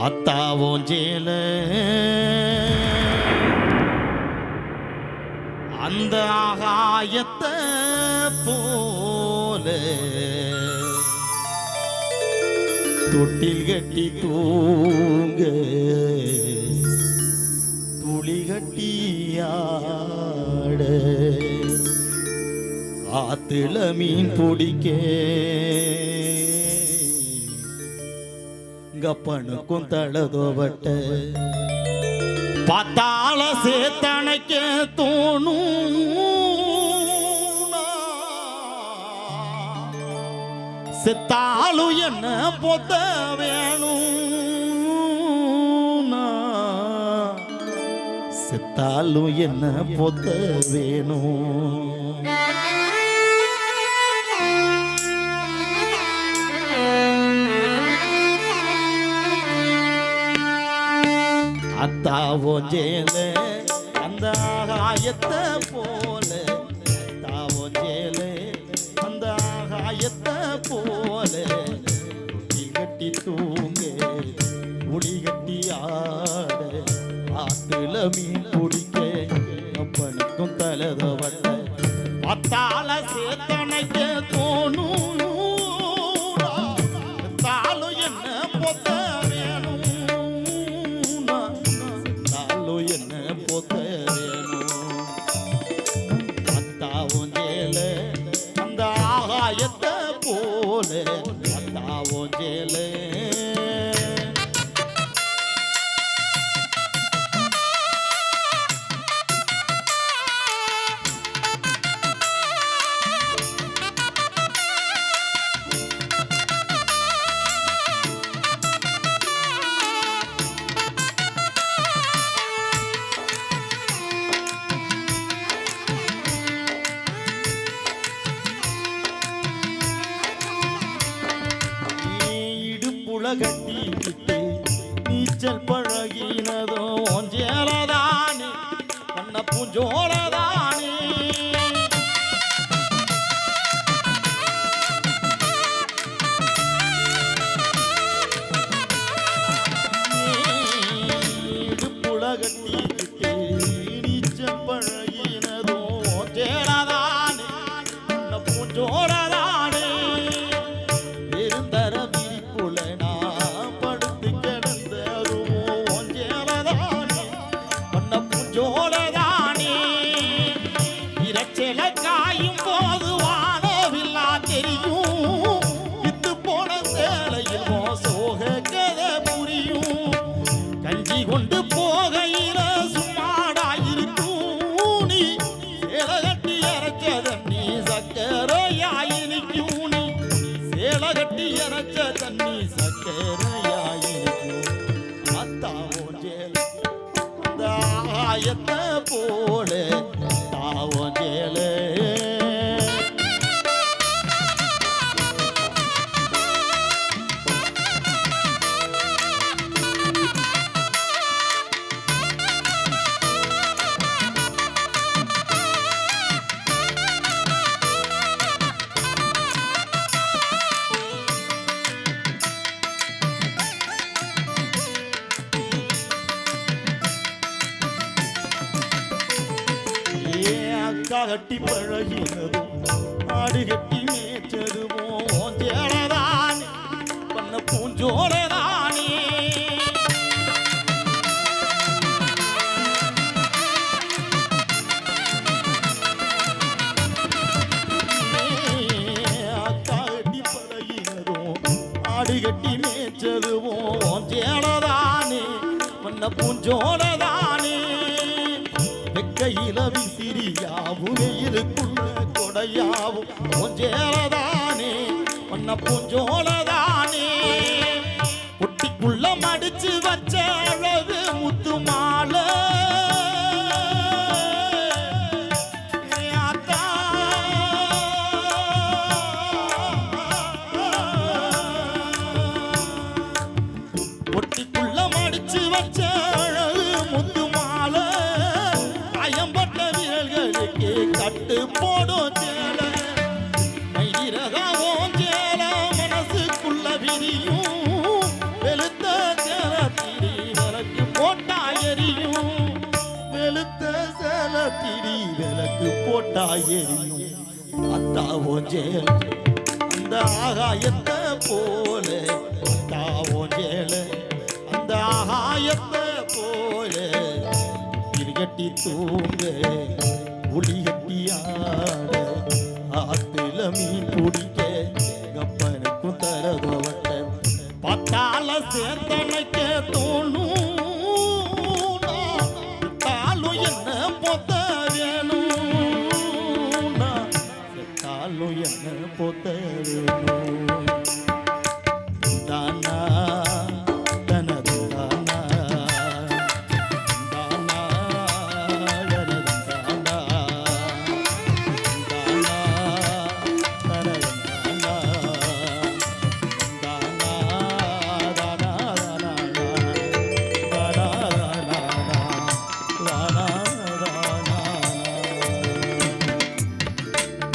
ஆத்தாவும் ஜேல. அந்த ஆகாயத்தை போல தொட்டில் கட்டி தூங்க துளி கட்டியாட ஆத்துல மீன் பிடிக்க. கப்பனுக்கும் தளதோவட்ட. பத்தாள சேத்தனைக்க தோணும் செத்தாலும் என்ன பொத்த வேணும் செத்தாலும் என்ன பொத்த வேணும். தாவோஞ்சேல அந்த ஆகாயத்தை போல. தாவோஞ்சேல அந்த ஆகாயத்தை போல. தொட்டி கட்டி தூங்க முடி கட்டி ஆட. ஆத்துல மீன் பிடிக்க அப்பனுக்கும் தலதவட்ட. பத்தால சேத்தனைக்கு ஆகாயத்தை போல அத்தாவும் ஜேல கட்டிக்கிட்டு நீச்சல் பழகினதோ ஒஞ்சேலதானே கண்ண பூஞ்சோலதானே. கட்டிக்கிட்டு நீச்சல் பழகினதோ ஒஞ்சேலதானே பண்ண பூஞ்சோலதானே இரைச்சல காயும் போது வானவில்லா தெரியும். இத்து போன சேலையில் மோ கதை புரியும். கஞ்சி கொண்டு போகையில சும்மாடாயிருக்கும் நீ சேலை கட்டி இறைச்ச தண்ணி சக்கரையாயிருக்கும் நீ சேலை கட்டி ஆயத்தை போல அக்கா கட்டி பழகினதும் ஆடு கட்டி மேய்ச்சதுவோம் ஜேலதானே பண்ண பூஞ்சோடதானே அக்கா கட்டி பழகினதும் ஆடு கட்டி மேய்ச்சதுமோ ஜேலதானே பண்ண பூஞ்சோடதானே கையில விசிறியாவும் வெயிலுக்குள்ள கொடையாவும். பூஞ்சேலதானே பண்ண பூஞ்சோலதானே. ஒட்டிக்குள்ள மடிச்சு வ போட்டா எரியும். அத்தாவோ ஜேல அந்த ஆகாயத்தை போல. அத்தாவோ ஜேல அந்த ஆகாயத்தை போல. இருகட்டி தூங்க ஒளி கட்டி ஆத்துல மீன் பிடிக்க கப்பனுக்கும் தரதவட்ட பத்தால சேர்த்தனைக்க தோணும்.